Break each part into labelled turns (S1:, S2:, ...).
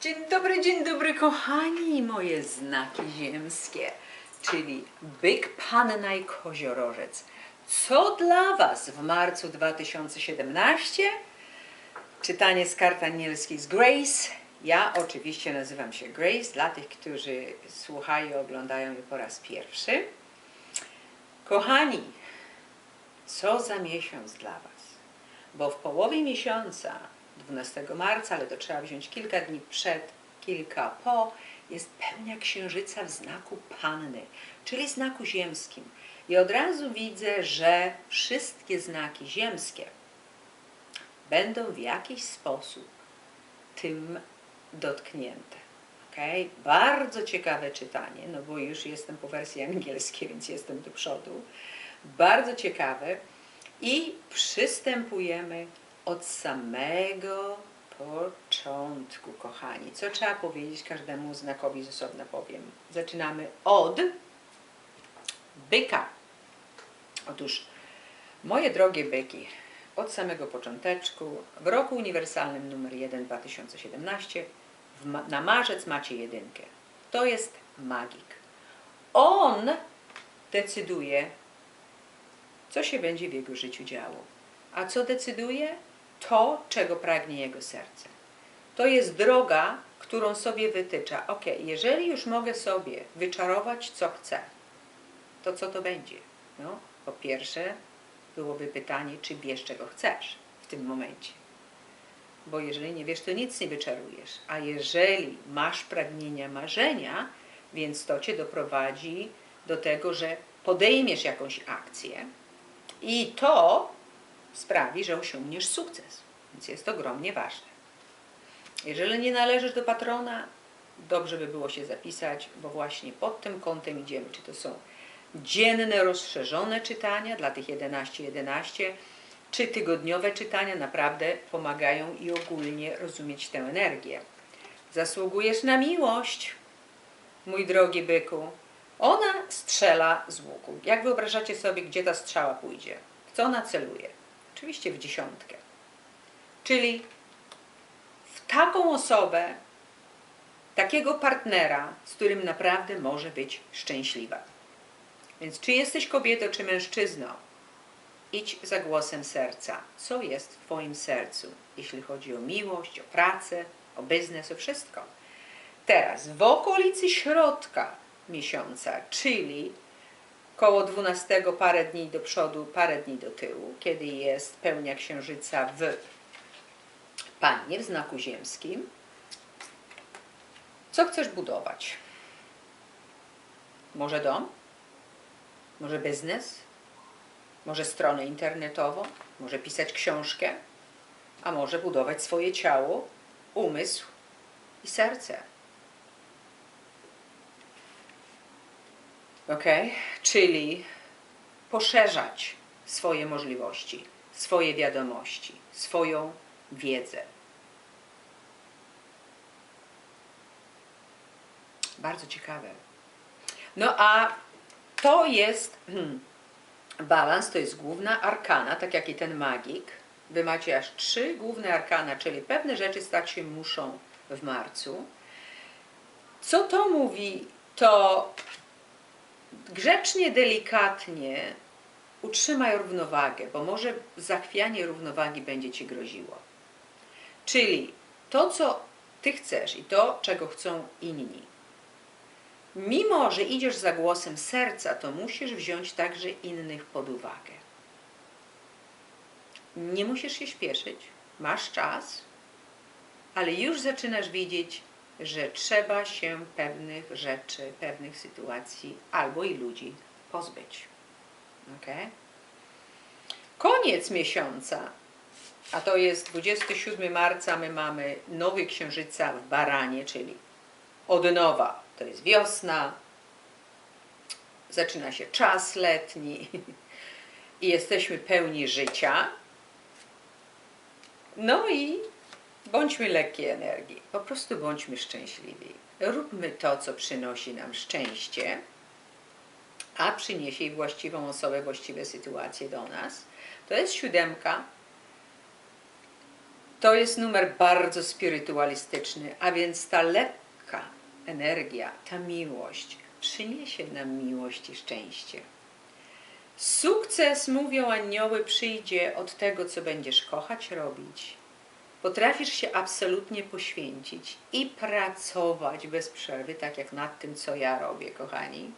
S1: Dzień dobry, dzień dobry kochani, moje znaki ziemskie, czyli byk, panna i koziorożec. Co dla Was w marcu 2017? Czytanie z kart anielskich z Grace. Ja oczywiście nazywam się Grace, dla tych, którzy słuchają oglądają je po raz pierwszy. Kochani, co za miesiąc dla Was? Bo w połowie miesiąca, 12 marca, ale to trzeba wziąć kilka dni przed, kilka po, jest pełnia księżyca w znaku Panny, czyli znaku ziemskim. I od razu widzę, że wszystkie znaki ziemskie będą w jakiś sposób tym dotknięte. Okay? Bardzo ciekawe czytanie, no bo już jestem po wersji angielskiej, więc jestem do przodu. Bardzo ciekawe. I przystępujemy od samego początku, kochani. Co trzeba powiedzieć każdemu znakowi z osobna powiem. Zaczynamy od byka. Otóż, moje drogie byki, od samego począteczku, w roku uniwersalnym numer 1 2017, w ma na marzec macie jedynkę. To jest magik. On decyduje, co się będzie w jego życiu działo. A co decyduje? To, czego pragnie jego serce. To jest droga, którą sobie wytycza. Ok, jeżeli już mogę sobie wyczarować, co chcę, to co to będzie? No, po pierwsze, byłoby pytanie, czy wiesz, czego chcesz w tym momencie. Bo jeżeli nie wiesz, to nic nie wyczarujesz. A jeżeli masz pragnienia, marzenia, więc to cię doprowadzi do tego, że podejmiesz jakąś akcję i to sprawi, że osiągniesz sukces. Więc jest to ogromnie ważne. Jeżeli nie należysz do patrona, dobrze by było się zapisać, bo właśnie pod tym kątem idziemy. Czy to są dzienne, rozszerzone czytania dla tych 11-11, czy tygodniowe czytania naprawdę pomagają i ogólnie rozumieć tę energię. Zasługujesz na miłość, mój drogi byku. Ona strzela z łuku. Jak wyobrażacie sobie, gdzie ta strzała pójdzie? W co ona celuje? Oczywiście w dziesiątkę. Czyli w taką osobę, takiego partnera, z którym naprawdę może być szczęśliwa. Więc czy jesteś kobietą, czy mężczyzną, idź za głosem serca. Co jest w Twoim sercu, jeśli chodzi o miłość, o pracę, o biznes, o wszystko. Teraz w okolicy środka miesiąca, czyli koło 12 parę dni do przodu, parę dni do tyłu, kiedy jest pełnia księżyca w Pannie, w znaku ziemskim. Co chcesz budować? Może dom? Może biznes? Może stronę internetową? Może pisać książkę? A może budować swoje ciało, umysł i serce? Ok? Czyli poszerzać swoje możliwości, swoje wiadomości, swoją wiedzę. Bardzo ciekawe. No a to jest hmm, balans, to jest główna arkana, tak jak i ten magik. Wy macie aż trzy główne arkana, czyli pewne rzeczy stać się muszą w marcu. Co to mówi? To grzecznie, delikatnie utrzymaj równowagę, bo może zachwianie równowagi będzie Ci groziło. Czyli to, co Ty chcesz i to, czego chcą inni. Mimo, że idziesz za głosem serca, to musisz wziąć także innych pod uwagę. Nie musisz się śpieszyć, masz czas, ale już zaczynasz widzieć, że trzeba się pewnych rzeczy, pewnych sytuacji albo i ludzi pozbyć. Okay? Koniec miesiąca, a to jest 27 marca, my mamy nowy księżyca w Baranie, czyli od nowa, to jest wiosna, zaczyna się czas letni i jesteśmy pełni życia. No i Bądźmy lekkiej energii, po prostu bądźmy szczęśliwi. Róbmy to, co przynosi nam szczęście, a przyniesie właściwą osobę, właściwe sytuacje do nas. To jest siódemka To jest numer bardzo spirytualistyczny, a więc ta lekka energia, ta miłość przyniesie nam miłość i szczęście. Sukces, mówią anioły, przyjdzie od tego, co będziesz kochać robić. Potrafisz się absolutnie poświęcić i pracować bez przerwy, tak jak nad tym, co ja robię, kochani.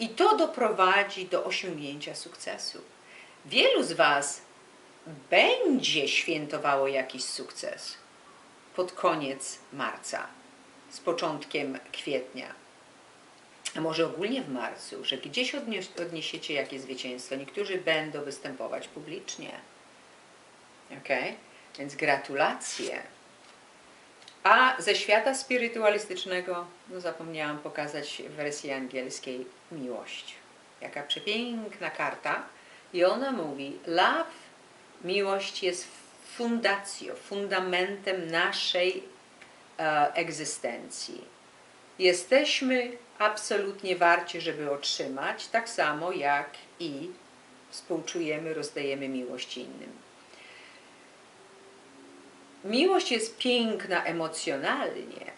S1: I to doprowadzi do osiągnięcia sukcesu. Wielu z Was będzie świętowało jakiś sukces pod koniec marca, z początkiem kwietnia, a może ogólnie w marcu, że gdzieś odnies- odniesiecie jakieś zwycięstwo. Niektórzy będą występować publicznie. Ok? Więc gratulacje. A ze świata spirytualistycznego, no zapomniałam pokazać w wersji angielskiej miłość. Jaka przepiękna karta. I ona mówi, love, miłość jest fundacją, fundamentem naszej e, egzystencji. Jesteśmy absolutnie warci, żeby otrzymać, tak samo jak i współczujemy, rozdajemy miłość innym. Miłość jest piękna emocjonalnie,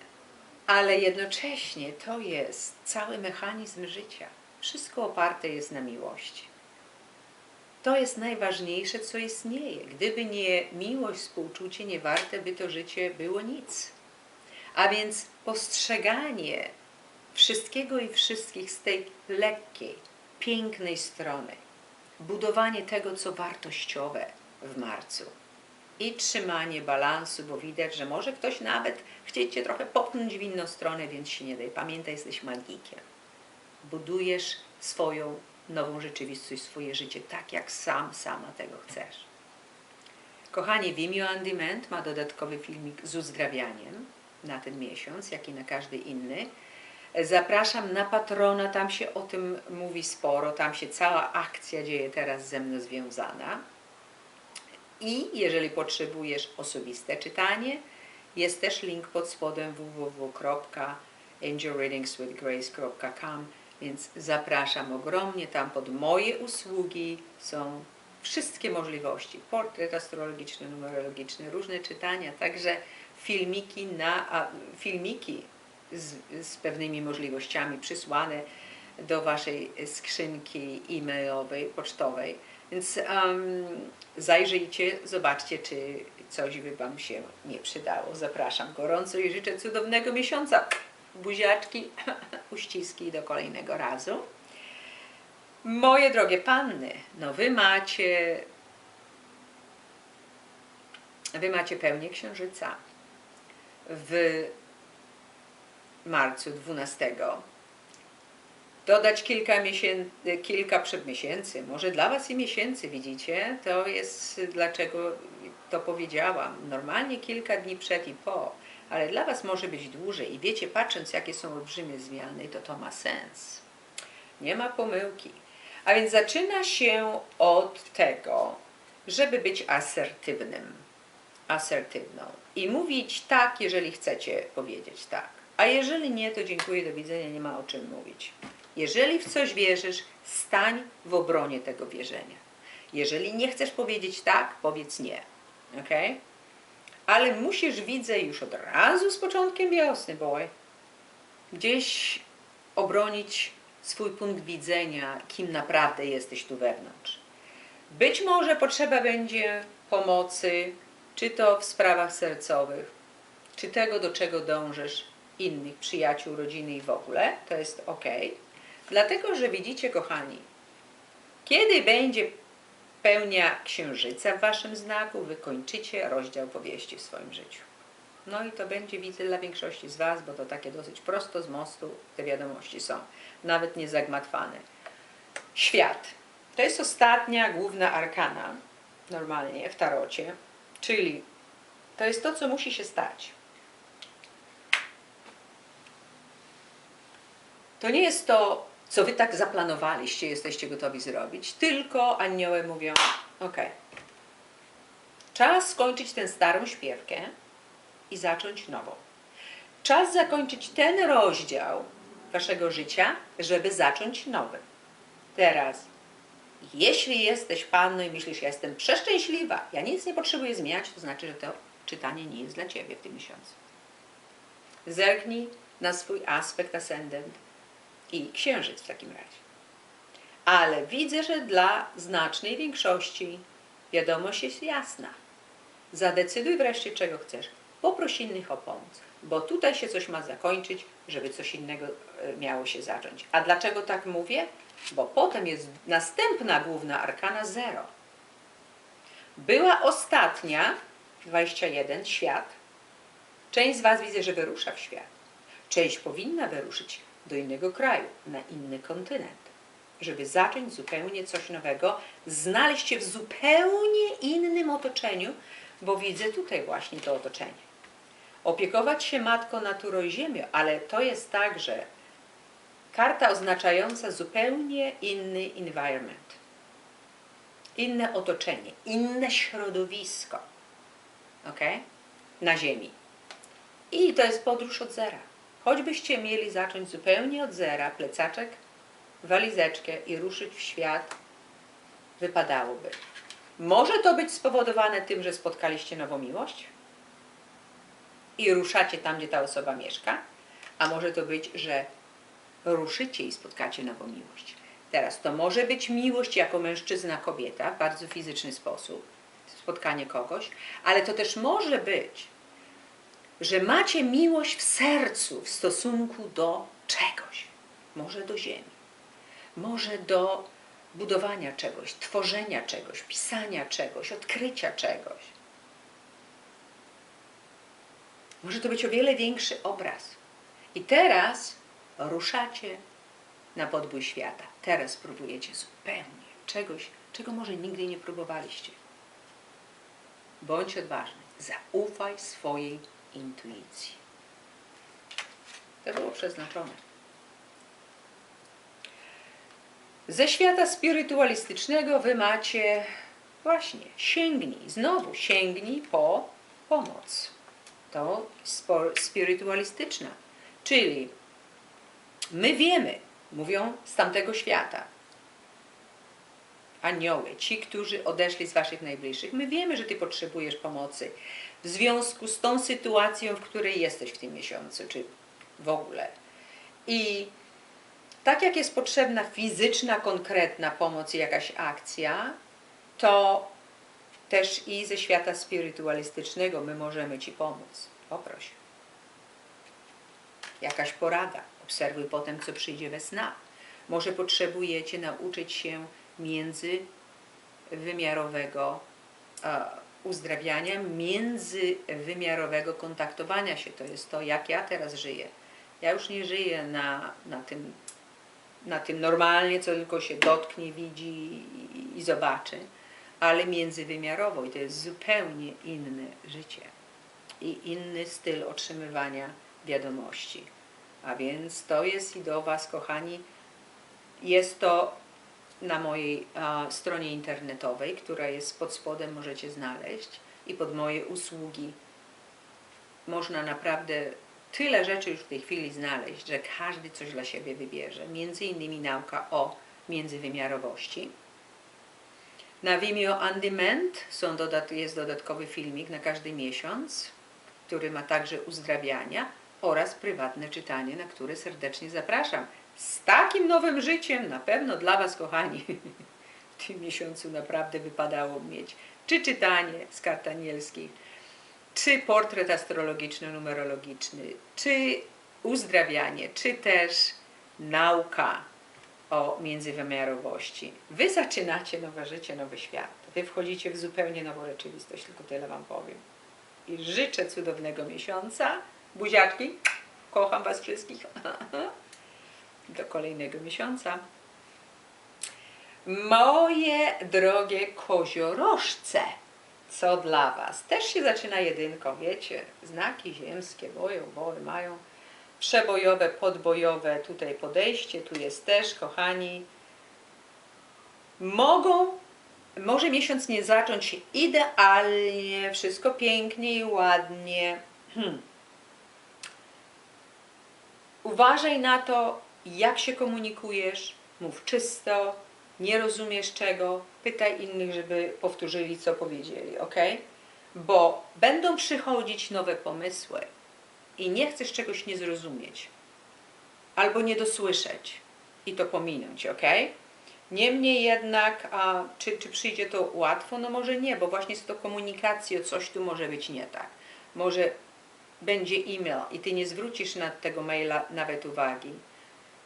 S1: ale jednocześnie to jest cały mechanizm życia. Wszystko oparte jest na miłości. To jest najważniejsze, co istnieje. Gdyby nie miłość, współczucie, nie warte by to życie było nic. A więc postrzeganie wszystkiego i wszystkich z tej lekkiej, pięknej strony, budowanie tego, co wartościowe w marcu i trzymanie balansu, bo widać, że może ktoś nawet chcieć Cię trochę popchnąć w inną stronę, więc się nie daj. Pamiętaj, jesteś magikiem. Budujesz swoją nową rzeczywistość, swoje życie tak, jak sam, sama tego chcesz. Kochani, Vimeo On Demand ma dodatkowy filmik z uzdrawianiem na ten miesiąc, jak i na każdy inny. Zapraszam na patrona, tam się o tym mówi sporo, tam się cała akcja dzieje teraz ze mną związana. I jeżeli potrzebujesz osobiste czytanie, jest też link pod spodem www.angelreadingswithgrace.com, więc zapraszam ogromnie. Tam pod moje usługi są wszystkie możliwości. Portret astrologiczny, numerologiczny, różne czytania, także filmiki, na, filmiki z, z pewnymi możliwościami przysłane do Waszej skrzynki e-mailowej, pocztowej. Więc um, zajrzyjcie, zobaczcie, czy coś by Wam się nie przydało. Zapraszam gorąco i życzę cudownego miesiąca. Buziaczki, uściski do kolejnego razu. Moje drogie panny, no wy macie wy macie pełnię księżyca w marcu 12 dodać kilka, miesięcy, kilka przedmiesięcy, może dla Was i miesięcy, widzicie, to jest dlaczego to powiedziałam. Normalnie kilka dni przed i po, ale dla Was może być dłużej i wiecie, patrząc jakie są olbrzymie zmiany, to to ma sens. Nie ma pomyłki. A więc zaczyna się od tego, żeby być asertywnym, asertywną i mówić tak, jeżeli chcecie powiedzieć tak. A jeżeli nie, to dziękuję, do widzenia, nie ma o czym mówić. Jeżeli w coś wierzysz, stań w obronie tego wierzenia. Jeżeli nie chcesz powiedzieć tak, powiedz nie. Ok? Ale musisz, widzę już od razu z początkiem wiosny, boy, gdzieś obronić swój punkt widzenia, kim naprawdę jesteś tu wewnątrz. Być może potrzeba będzie pomocy, czy to w sprawach sercowych, czy tego, do czego dążysz, innych przyjaciół, rodziny i w ogóle, to jest ok. Dlatego, że widzicie, kochani, kiedy będzie pełnia księżyca w waszym znaku, wykończycie rozdział powieści w swoim życiu. No i to będzie, widzę, dla większości z was, bo to takie dosyć prosto z mostu te wiadomości są, nawet nie zagmatwane. Świat. To jest ostatnia główna arkana, normalnie w tarocie, czyli to jest to, co musi się stać. To nie jest to, co wy tak zaplanowaliście, jesteście gotowi zrobić, tylko anioły mówią, ok, czas skończyć tę starą śpiewkę i zacząć nową. Czas zakończyć ten rozdział waszego życia, żeby zacząć nowy. Teraz Jeśli jesteś panną i myślisz, ja jestem przeszczęśliwa, ja nic nie potrzebuję zmieniać, to znaczy, że to czytanie nie jest dla ciebie w tym miesiącu. Zerknij na swój aspekt ascendent i księżyc w takim razie. Ale widzę, że dla znacznej większości wiadomość jest jasna. Zadecyduj wreszcie, czego chcesz. Poproś innych o pomoc, bo tutaj się coś ma zakończyć, żeby coś innego e, miało się zacząć. A dlaczego tak mówię? Bo potem jest następna główna arkana zero. Była ostatnia, 21, świat. Część z Was widzę, że wyrusza w świat. Część powinna wyruszyć do innego kraju, na inny kontynent, żeby zacząć zupełnie coś nowego, znaleźć się w zupełnie innym otoczeniu, bo widzę tutaj właśnie to otoczenie. Opiekować się matką, naturą i ziemią, ale to jest także karta oznaczająca zupełnie inny environment, inne otoczenie, inne środowisko, ok? Na Ziemi. I to jest podróż od zera. Choćbyście mieli zacząć zupełnie od zera, plecaczek, walizeczkę i ruszyć w świat, wypadałoby. Może to być spowodowane tym, że spotkaliście nową miłość i ruszacie tam, gdzie ta osoba mieszka, a może to być, że ruszycie i spotkacie nową miłość. Teraz to może być miłość jako mężczyzna, kobieta w bardzo fizyczny sposób, spotkanie kogoś, ale to też może być, że macie miłość w sercu w stosunku do czegoś, może do ziemi, może do budowania czegoś, tworzenia czegoś, pisania czegoś, odkrycia czegoś. Może to być o wiele większy obraz. I teraz ruszacie na podbój świata. Teraz próbujecie zupełnie czegoś, czego może nigdy nie próbowaliście. Bądź odważny. Zaufaj swojej intuicji. To było przeznaczone. Ze świata spirytualistycznego wy macie właśnie, sięgnij, znowu sięgnij po pomoc. To spirytualistyczna, czyli my wiemy, mówią z tamtego świata, anioły, ci, którzy odeszli z waszych najbliższych, my wiemy, że ty potrzebujesz pomocy w związku z tą sytuacją, w której jesteś w tym miesiącu, czy w ogóle. I tak jak jest potrzebna fizyczna, konkretna pomoc i jakaś akcja, to też i ze świata spirytualistycznego my możemy Ci pomóc. Poproś. Jakaś porada. Obserwuj potem, co przyjdzie we snach. Może potrzebujecie nauczyć się międzywymiarowego e, uzdrawiania, międzywymiarowego kontaktowania się. To jest to, jak ja teraz żyję. Ja już nie żyję na, na tym na tym normalnie, co tylko się dotknie, widzi i, i zobaczy, ale międzywymiarowo i to jest zupełnie inne życie i inny styl otrzymywania wiadomości. A więc to jest i do Was, kochani, jest to na mojej stronie internetowej, która jest pod spodem, możecie znaleźć i pod moje usługi można naprawdę tyle rzeczy już w tej chwili znaleźć, że każdy coś dla siebie wybierze. Między innymi nauka o międzywymiarowości. Na Vimeo On Demand są dodat jest dodatkowy filmik na każdy miesiąc, który ma także uzdrawiania oraz prywatne czytanie, na które serdecznie zapraszam. Z takim nowym życiem na pewno dla Was, kochani, w tym miesiącu naprawdę wypadało mieć czy czytanie z kart anielskich, czy portret astrologiczno-numerologiczny, czy uzdrawianie, czy też nauka o międzywymiarowości. Wy zaczynacie nowe życie, nowy świat. Wy wchodzicie w zupełnie nową rzeczywistość, tylko tyle Wam powiem. I życzę cudownego miesiąca. Buziaczki, kocham Was wszystkich. Do kolejnego miesiąca. Moje drogie koziorożce co dla Was. Też się zaczyna jedynką, wiecie, znaki ziemskie, boją, bory mają przebojowe, podbojowe tutaj podejście, tu jest też, kochani. Mogą, może miesiąc nie zacząć idealnie, wszystko pięknie i ładnie. Hmm. Uważaj na to, jak się komunikujesz, mów czysto, nie rozumiesz czego, pytaj innych, żeby powtórzyli, co powiedzieli, ok? Bo będą przychodzić nowe pomysły i nie chcesz czegoś nie zrozumieć albo nie dosłyszeć i to pominąć, ok? Niemniej jednak, a czy, czy przyjdzie to łatwo? No może nie, bo właśnie z tą komunikacją coś tu może być nie tak. Może będzie e-mail i ty nie zwrócisz na tego maila nawet uwagi,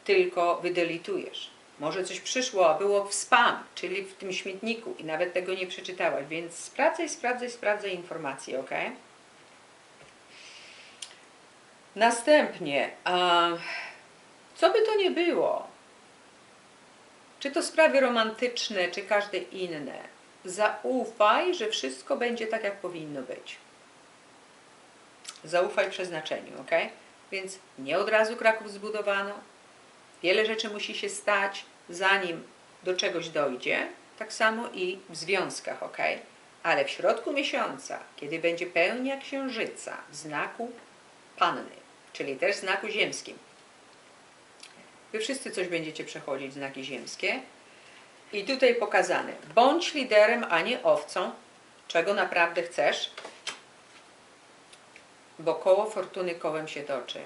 S1: tylko wydelitujesz. Może coś przyszło, a było w spam, czyli w tym śmietniku i nawet tego nie przeczytałaś, więc sprawdzaj, sprawdzaj, sprawdzaj informacje, ok? Następnie, a, co by to nie było, czy to sprawy romantyczne, czy każde inne, zaufaj, że wszystko będzie tak, jak powinno być. Zaufaj przeznaczeniu, ok? Więc nie od razu Kraków zbudowano. Wiele rzeczy musi się stać, zanim do czegoś dojdzie. Tak samo i w związkach, ok? Ale w środku miesiąca, kiedy będzie pełnia księżyca w znaku panny, czyli też znaku ziemskim, Wy wszyscy coś będziecie przechodzić, znaki ziemskie. I tutaj pokazane, bądź liderem, a nie owcą, czego naprawdę chcesz, bo koło fortuny kołem się toczy.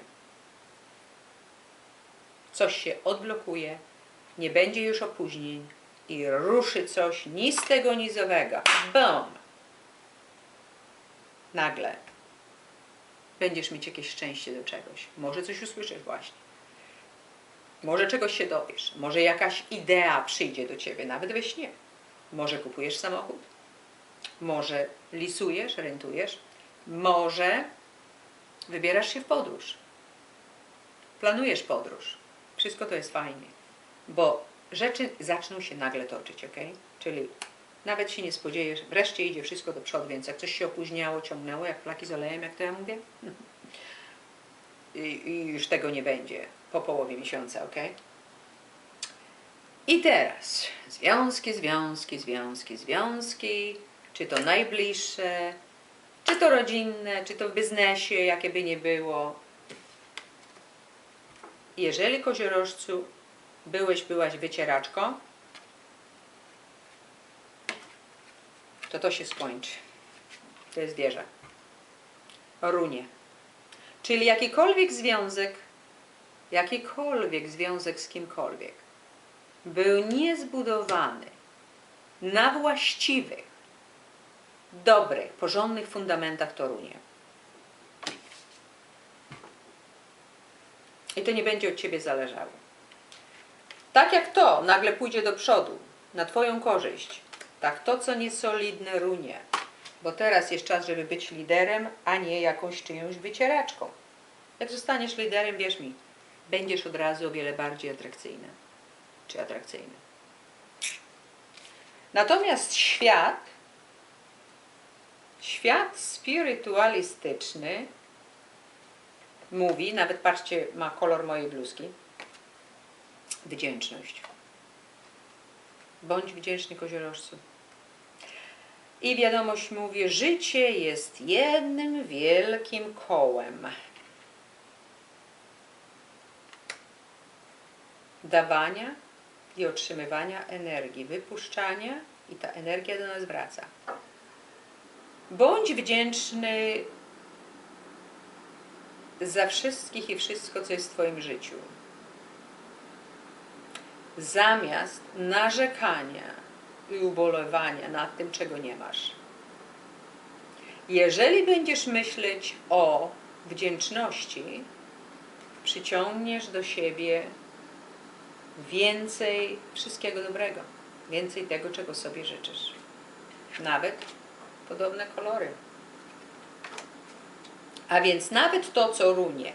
S1: Coś się odblokuje, nie będzie już opóźnień i ruszy coś ni z tego, z. Bum! Nagle będziesz mieć jakieś szczęście do czegoś. Może coś usłyszysz właśnie. Może czegoś się dowiesz, może jakaś idea przyjdzie do ciebie, nawet we śnie. Może kupujesz samochód, może lisujesz, rentujesz, może wybierasz się w podróż, planujesz podróż. Wszystko to jest fajnie, bo rzeczy zaczną się nagle toczyć, ok? Czyli nawet się nie spodziejesz, wreszcie idzie wszystko do przodu, więc jak coś się opóźniało, ciągnęło, jak flaki z olejem, jak to ja mówię, i, i już tego nie będzie po połowie miesiąca, ok? I teraz związki, związki, związki, związki, czy to najbliższe, czy to rodzinne, czy to w biznesie, jakie by nie było. Jeżeli koziorożcu byłeś, byłaś wycieraczką, to to się skończy. To jest wieża. Runie. Czyli jakikolwiek związek jakikolwiek związek z kimkolwiek był niezbudowany na właściwych, dobrych, porządnych fundamentach Torunie. I to nie będzie od Ciebie zależało. Tak jak to nagle pójdzie do przodu, na Twoją korzyść, tak to, co niesolidne, runie. Bo teraz jest czas, żeby być liderem, a nie jakąś czyjąś wycieraczką. Jak zostaniesz liderem, wierz mi, będziesz od razu o wiele bardziej atrakcyjny czy atrakcyjny. Natomiast świat, świat spirytualistyczny mówi, nawet patrzcie, ma kolor mojej bluzki, wdzięczność. Bądź wdzięczny koziorożcu. I wiadomość mówi, życie jest jednym wielkim kołem. dawania i otrzymywania energii, wypuszczania i ta energia do nas wraca. Bądź wdzięczny za wszystkich i wszystko, co jest w Twoim życiu. Zamiast narzekania i ubolewania nad tym, czego nie masz. Jeżeli będziesz myśleć o wdzięczności, przyciągniesz do siebie więcej wszystkiego dobrego, więcej tego, czego sobie życzysz. Nawet podobne kolory. A więc nawet to, co runie,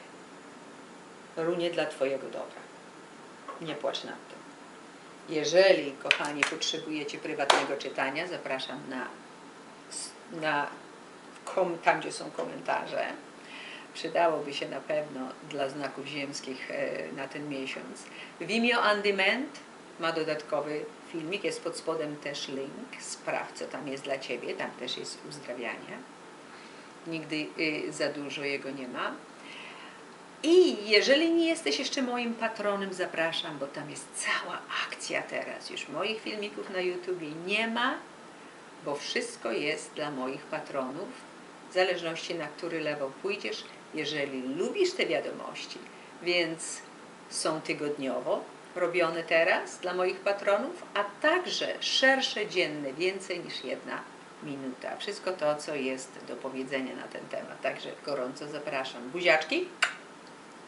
S1: runie dla Twojego dobra. Nie płacz nad tym. Jeżeli, kochani, potrzebujecie prywatnego czytania, zapraszam na, na kom, tam, gdzie są komentarze przydałoby się na pewno dla znaków ziemskich e, na ten miesiąc. Vimeo On Demand ma dodatkowy filmik, jest pod spodem też link, sprawdź co tam jest dla Ciebie, tam też jest uzdrawianie. Nigdy y, za dużo jego nie ma. I jeżeli nie jesteś jeszcze moim patronem, zapraszam, bo tam jest cała akcja teraz. Już moich filmików na YouTubie nie ma, bo wszystko jest dla moich patronów. W zależności na który level pójdziesz, jeżeli lubisz te wiadomości, więc są tygodniowo robione teraz dla moich patronów, a także szersze dzienne, więcej niż jedna minuta. Wszystko to, co jest do powiedzenia na ten temat. Także gorąco zapraszam. Buziaczki,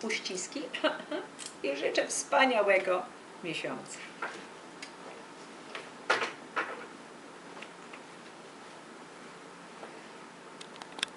S1: uściski i życzę wspaniałego miesiąca.